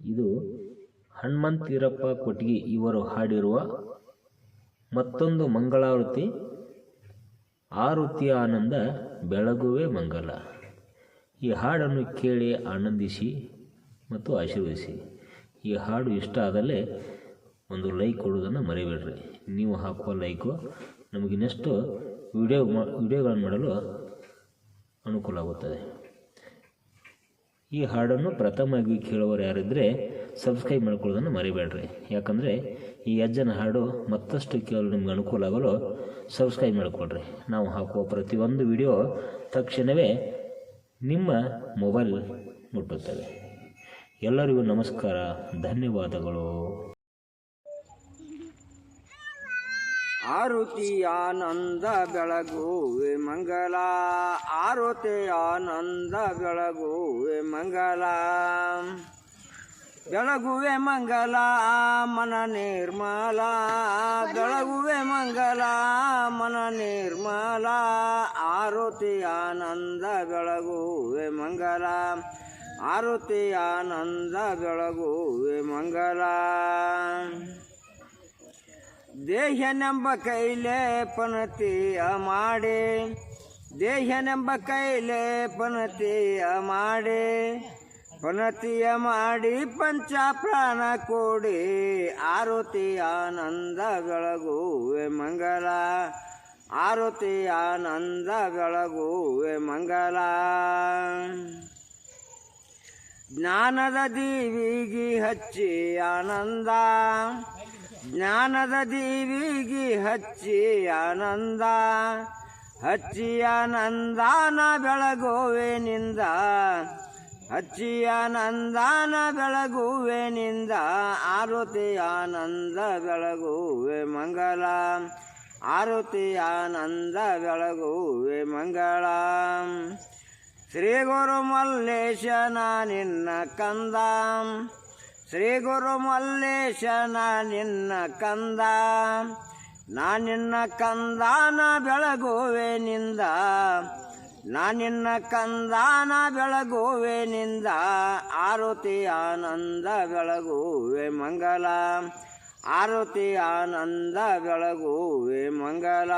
ಇದು ಹನುಮಂತೀರಪ್ಪ ಕೊಟ್ಗಿ ಇವರು ಹಾಡಿರುವ ಮತ್ತೊಂದು ಮಂಗಳಾರತಿ ಆರುತಿಯ ಆನಂದ, ಬೆಳಗುವೆ ಮಂಗಲ. ಈ ಹಾಡನ್ನು ಕೇಳಿ ಆನಂದಿಸಿ ಮತ್ತು ಆಶೀರ್ವದಿಸಿ. ಈ ಹಾಡು ಇಷ್ಟ ಆದಲ್ಲಿ ಒಂದು ಲೈಕ್ ಕೊಡೋದನ್ನು ಮರಿಬೇಡ್ರಿ. ನೀವು ಹಾಕುವ ಲೈಕು ನಮಗೆ ಇನ್ನಷ್ಟು ವಿಡಿಯೋ ವಿಡಿಯೋಗಳನ್ನು ಮಾಡಲು ಅನುಕೂಲ ಆಗುತ್ತದೆ. ಈ ಹಾಡನ್ನು ಪ್ರಥಮವಾಗಿ ಕೇಳುವವರು ಯಾರಿದ್ದರೆ ಸಬ್ಸ್ಕ್ರೈಬ್ ಮಾಡ್ಕೊಳ್ಳೋದನ್ನು ಮರಿಬೇಡ್ರಿ. ಯಾಕಂದರೆ ಈ ಅಜ್ಜನ ಹಾಡು ಮತ್ತಷ್ಟು ಕೇಳಲು ನಿಮ್ಗೆ ಅನುಕೂಲ ಆಗಲು ಸಬ್ಸ್ಕ್ರೈಬ್ ಮಾಡಿಕೊಡ್ರಿ ನಾವು ಹಾಕುವ ಪ್ರತಿಯೊಂದು ವಿಡಿಯೋ ತಕ್ಷಣವೇ ನಿಮ್ಮ ಮೊಬೈಲ್ ಮುಟ್ಟುತ್ತದೆ ಎಲ್ಲರಿಗೂ ನಮಸ್ಕಾರ, ಧನ್ಯವಾದಗಳು. ಆರುತಿ ಆನಂದ ಬೆಳಗುವೆ ಮಂಗಲ ಆರುತಿ ಆನಂದ ಬೆಳಗುವೆ ಮಂಗಲ. ಬೆಳಗುವೆ ಮಂಗಲ, ಮನ ನಿರ್ಮಲ. ಬೆಳಗುವೆ ಮಂಗಲ, ಮನ ನಿರ್ಮಲ. ಆರುತಿ ಆನಂದ ಬೆಳಗುವೆ ಮಂಗಲ ಆರುತಿ ಆನಂದ ಬೆಳಗುವೆ ಮಂಗಲ. ದೇಹನೆಂಬ ಕೈಲೆ ಪನತಿಯ ಮಾಡಿ. ದೇಹನೆಂಬ ಕೈಲೆ ಪನತಿಯ ಮಾಡಿ. ಪನತಿಯ ಮಾಡಿ ಪಂಚ ಪ್ರಾಣ ಕೊಡಿ. ಆರುತಿ ಆನಂದ ಬೆಳಗುವೆ ಮಂಗಲ. ಆರುತಿ ಆನಂದ ಬೆಳಗುವೆ ಮಂಗಲ. ಜ್ಞಾನದ ದೀವಿಗಿ ಹಚ್ಚಿ ಆನಂದ. ಜ್ಞಾನದ ದೇವಿಗೆ ಹಚ್ಚಿ ಆನಂದ, ಹಚ್ಚಿ ಆನಂದಾನ ಬೆಳಗುವೆನಿಂದ, ಹಚ್ಚಿ ಆನಂದಾನ ಬೆಳಗುವೆನಿಂದ, ಆರುತಿ ಆನಂದ ಬೆಳಗುವೆ ಮಂಗಲ ಆರುತಿ ಆನಂದ ಬೆಳಗುವೆ ಮಂಗಳ. ಶ್ರೀ ಗುರು ಮಲ್ಲೇಶನ ನಿನ್ನ ಕಂದ ಶ್ರೀ ಗುರು ಮಲ್ಲೇಶನ ನಿನ್ನ ಕಂದ. ನಾ ನಿನ್ನ ಕಂದಾನ ಬೆಳಗುವೆನಿಂದ ನಾ ನಿನ್ನ ಕಂದಾನ ಬೆಳಗುವೆನಿಂದ ಆರುತಿ ಆನಂದ ಬೆಳಗುವೆ ಮಂಗಲ. ಆರುತಿ ಆನಂದ ಬೆಳಗುವೆ ಮಂಗಲ.